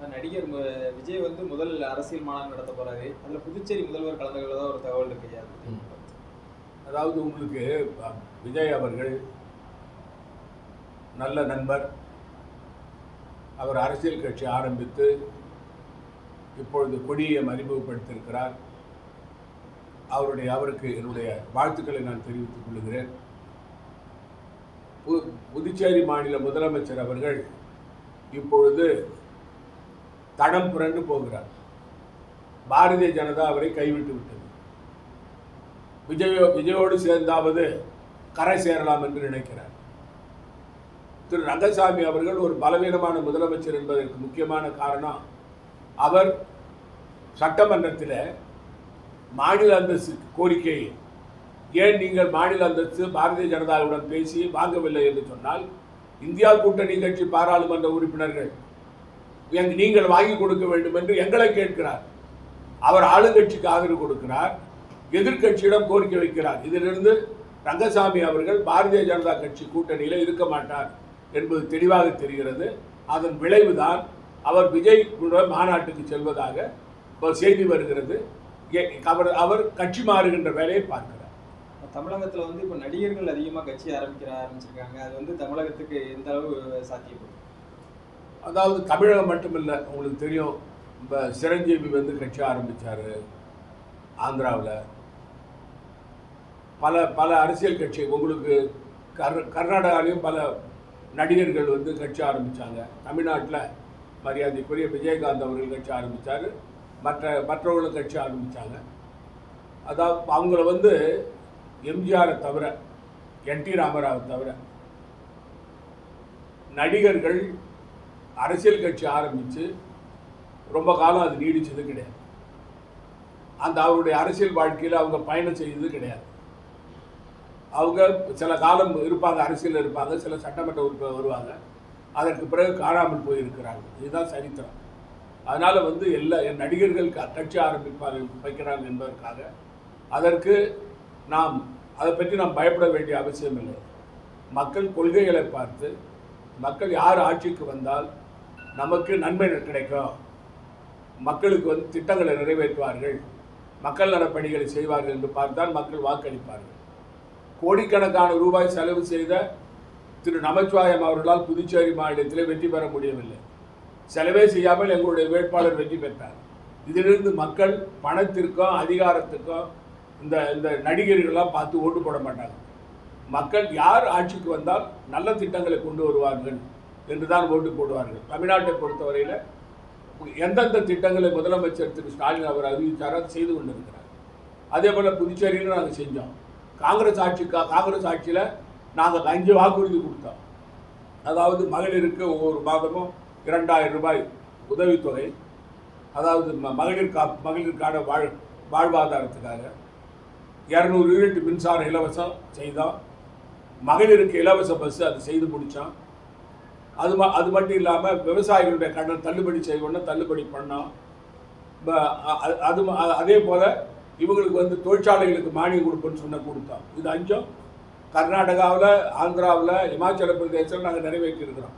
நடிகர் விஜய் வந்து முதல் அரசியல் மாநாடு நடத்த போறாரு. அதுல புதுச்சேரி முதல்வர் கலந்து ஒரு தகவல் இருக்கு அதாவது உங்களுக்கு விஜய் அவர்கள் நல்ல நண்பர். அவர் அரசியல் கட்சி ஆரம்பித்து இப்பொழுது கொடியை அறிமுகப்படுத்தியிருக்கிறார். அவருடைய அவருக்கு என்னுடைய வாழ்த்துக்களை நான் தெரிவித்துக் கொள்கிறேன். பு- புதுச்சேரி மாநில முதலமைச்சர் அவர்கள் இப்பொழுது தடம் புரண்டு போகிறார். பாரதிய ஜனதா அவரை கைவிட்டு விட்டது. விஜயோ விஜயோடு சேர்ந்தாவது கரை சேரலாம் என்று நினைக்கிறார். திரு ரங்கசாமி அவர்கள் ஒரு பலவீனமான முதலமைச்சர் என்பதற்கு முக்கியமான காரணம் அவர் சட்டமன்றத்தில் மாநில அந்தஸ்து கோரிக்கை ஏன் நீங்கள் மாநில அந்தஸ்து பாரதிய ஜனதாவுடன் பேசி வாங்கவில்லை? என்று சொன்னால் இந்தியா கூட்டணி கட்சி பாராளுமன்ற உறுப்பினர்கள் நீங்கள் வாங்கி கொடுக்க வேண்டும் என்று எங்களை கேட்கிறார். அவர் ஆளுங்கட்சிக்கு ஆதரவு கொடுக்கிறார். எதிர்க்கட்சியிடம் கோரிக்கை வைக்கிறார். இதிலிருந்து ரங்கசாமி அவர்கள் பாரதிய ஜனதா கட்சி கூட்டணியில் இருக்க மாட்டார் என்பது தெளிவாக தெரிகிறது. அதன் விளைவுதான் அவர் விஜய் மாநாட்டுக்கு செல்வதாக செய்தி வருகிறது. அவர் அவர் கட்சி மாறுகின்ற வேலையை பார்க்கிறார். தமிழகத்தில் வந்து இப்போ நடிகர்கள் அதிகமாக கட்சி ஆரம்பிக்கிற ஆரம்பிச்சிருக்காங்க அது வந்து தமிழகத்துக்கு எந்த அளவு சாத்தியப்படும்? அதாவது தமிழகம் மட்டுமில்லை உங்களுக்கு தெரியும் இப்போ சிரஞ்சீவி வந்து கட்சி ஆரம்பித்தார் ஆந்திராவில். பல பல அரசியல் கட்சி உங்களுக்கு கர் கர்நாடகாலையும் பல நடிகர்கள் வந்து கட்சி ஆரம்பித்தாங்க தமிழ்நாட்டில் மரியாதைக்குரிய விஜயகாந்த் அவர்கள் கட்சி ஆரம்பித்தார் மற்ற மற்றவர்களும் கட்சி ஆரம்பித்தாங்க அதாவது அவங்கள வந்து எம்ஜிஆரை தவிர என் டி ராமராவை தவிர நடிகர்கள் அரசியல் கட்சி ஆரம்பித்து ரொம்ப காலம் அது நீடித்தது கிடையாது. அந்த அவருடைய அரசியல் வாழ்க்கையில் அவங்க பயணம் செய்தது கிடையாது. அவங்க சில காலம் இருப்பாங்க அரசியலில் இருப்பாங்க சில சட்டமன்ற உறுப்பினர் வருவாங்க. அதற்கு பிறகு காணாமல் போயிருக்கிறாங்க. இதுதான் சரித்திரம். அதனால் வந்து எல்லா என் நடிகர்கள் க- கட்சி ஆரம்பிப்பார்கள் வைக்கிறாங்க என்பதற்காக அதற்கு நாம் அதை பற்றி நாம் பயப்பட வேண்டிய அவசியம் இல்லை. மக்கள் கொள்கைகளை பார்த்து மக்கள் யார் ஆட்சிக்கு வந்தால் நமக்கு நன்மை கிடைக்கும். மக்களுக்கு வந்து திட்டங்களை நிறைவேற்றுவார்கள். மக்கள் நலப்பணிகளை செய்வார்கள் என்று பார்த்தால் மக்கள் வாக்களிப்பார்கள். கோடிக்கணக்கான ரூபாய் செலவு செய்த திரு நமச்சிவாயம் அவர்களால் புதுச்சேரி மாநிலத்தில் வெற்றி பெற முடியவில்லை. செலவே செய்யாமல் எங்களுடைய வேட்பாளர் வெற்றி பெற்றார். இதிலிருந்து மக்கள் பணத்திற்கும் அதிகாரத்துக்கும் இந்த இந்த நடிகர்கள்லாம் பார்த்து ஓட்டு போட மாட்டாங்க. மக்கள் யார் ஆட்சிக்கு வந்தால் நல்ல திட்டங்களை கொண்டு வருவார்கள். என்று தான் ஓட்டு போடுவார்கள். தமிழ்நாட்டை பொறுத்தவரையில் எந்தெந்த திட்டங்களை முதலமைச்சர் திரு ஸ்டாலின் அவர் அறிவித்தாரோ அதை செய்து கொண்டிருக்கிறார். அதே போல் புதுச்சேரியில் நாங்கள் செஞ்சோம். காங்கிரஸ் ஆட்சிக்கா காங்கிரஸ் ஆட்சியில் நாங்கள் அஞ்சு வாக்குறுதி கொடுத்தோம். அதாவது மகளிருக்கு ஒவ்வொரு மாதமும் இரண்டாயிரம் ரூபாய் உதவித்தொகை. அதாவது மகளிர் கா மகளிருக்கான வாழ் வாழ்வாதாரத்துக்காக இரநூறு யூனிட் மின்சாரம் இலவசம் செய்தோம். மகளிருக்கு இலவச பஸ் அது செய்து முடித்தோம். அது ம அது மட்டும் இல்லாமல் விவசாயிகளுடைய கடன் தள்ளுபடி செய்யணும்னு தள்ளுபடி பண்ணோம் அது அதே போல் இவங்களுக்கு வந்து தொழிற்சாலைகளுக்கு மானியம் கொடுப்போன்னு சொன்ன கொடுத்தோம் இது அஞ்சும். கர்நாடகாவில் ஆந்திராவில் இமாச்சல பிரதேசம் நாங்கள் நிறைவேற்றியிருக்கிறோம்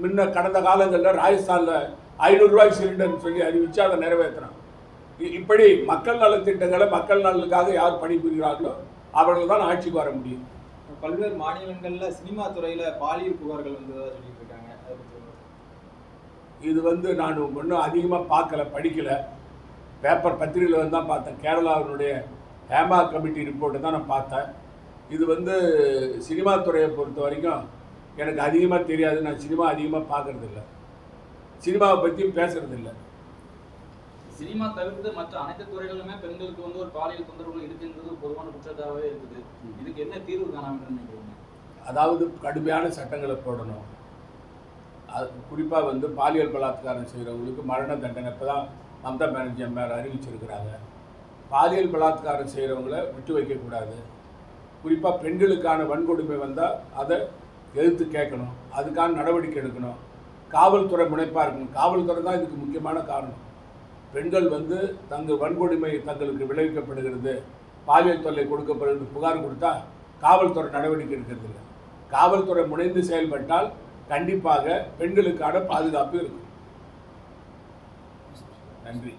முன்ன கடந்த காலங்களில் ராஜஸ்தானில் ஐநூறுரூவாய் சிலிண்டர்னு சொல்லி அறிவித்து அதை நிறைவேற்றுறோம். இ- இப்படி மக்கள் நலத்திட்டங்களை மக்கள் நலனுக்காக யார் பணிபுரிகிறார்களோ அவர்கள் தான் ஆட்சிக்கு வர முடியும். பல்வேறு மாநிலங்களில் சினிமா துறையில் பாலியல் புகார்கள் வந்ததாக சொல்லிட்டு இருக்காங்க அதை இது வந்து நான் ஒன்றும் அதிகமாக பார்க்கல படிக்கல. பேப்பர் பத்திரிகையில் வந்து தான் பார்த்தேன். கேரளாவினுடைய ஹேமா கமிட்டி ரிப்போர்ட்டை தான் நான் பார்த்தேன். இது வந்து சினிமா துறையை பொறுத்த வரைக்கும் எனக்கு அதிகமாக தெரியாது. நான் சினிமா அதிகமாக பார்க்கறதில்ல. சினிமாவை பற்றியும் பேசுறதில்ல. சினிமா தவிர்த்து மற்ற அனைத்து துறைகளிலுமே பெண்களுக்கு வந்து ஒரு பாலியல் தொந்தரவுகள் இருக்குன்றது ஒரு பொதுவான குற்றச்சாட்டாவே இருக்குது. இதுக்கு என்ன தீர்வு காண வேண்டும் நினைக்கிறீங்க? அதாவது கடுமையான சட்டங்களை போடணும். அது குறிப்பாக வந்து பாலியல் பலாத்காரம் செய்கிறவங்களுக்கு மரண தண்டனை இப்போ தான் மம்தா பானர்ஜி அம்மையார் அறிவிச்சிருக்கிறாங்க. பாலியல் பலாத்காரம் செய்கிறவங்கள விட்டு வைக்கக்கூடாது குறிப்பாக பெண்களுக்கான வன்கொடுமை வந்தால் அதை எதிர்த்து கேட்கணும். அதுக்கான நடவடிக்கை எடுக்கணும். காவல்துறை முனைப்பாக இருக்கணும். காவல்துறை தான் இதுக்கு முக்கியமான காரணம். பெண்கள் வந்து தங்கள் வன்கொடுமை தங்களுக்கு விளைவிக்கப்படுகிறது பாலியல் தொல்லை கொடுக்கப்படுகிறது புகார் கொடுத்தா காவல்துறை நடவடிக்கை எடுக்கிறது இல்லை. காவல்துறை முனைந்து செயல்பட்டால் கண்டிப்பாக பெண்களுக்கான பாதுகாப்பு இருக்கும். நன்றி.